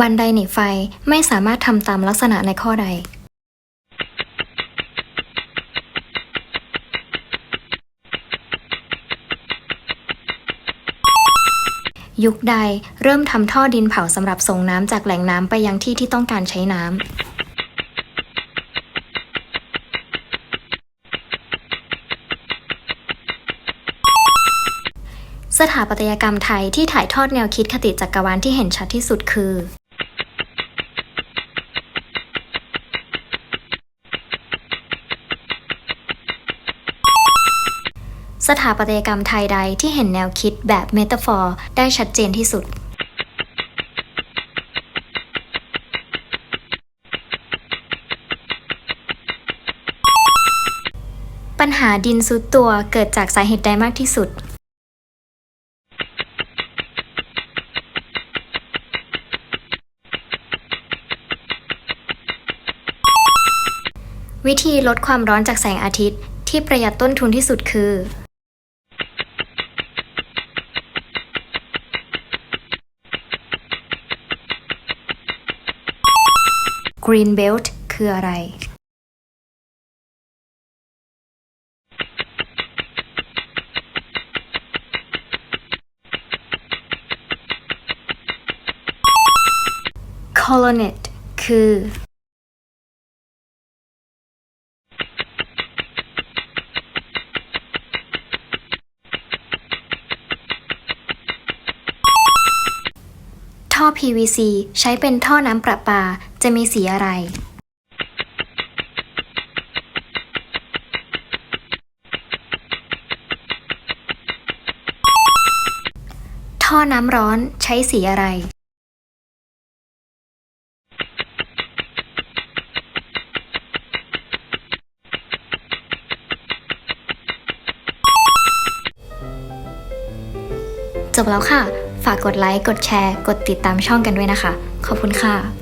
บันไดหนีไฟไม่สามารถทำตามลักษณะในข้อใด ยุคใดเริ่มทำท่อดินเผาสำหรับส่งน้ำจากแหล่งน้ำไปยังที่ที่ต้องการใช้น้ำสถาปัตยกรรมไทยที่ถ่ายทอดแนวคิดคติจักรวาลที่เห็นชัดที่สุดคือ สถาปัตยกรรมไทยใดที่เห็นแนวคิดแบบเมตาฟอร์ได้ชัดเจนที่สุดปัญหาดินซุดตัวเกิดจากสาเหตุใดมากที่สุด วิธีลดความร้อนจากแสงอาทิตย์ที่ประหยัดต้นทุนที่สุดคือ Green Belt คืออะไร Colonet คือ ท่อ PVC ใช้เป็นท่อน้ำประปา จะมีสีอะไร ท่อน้ำร้อนใช้สีอะไร จบแล้วค่ะ ฝากกดไลค์ กดแชร์ กดติดตามช่องกันด้วยนะคะ ขอบคุณค่ะ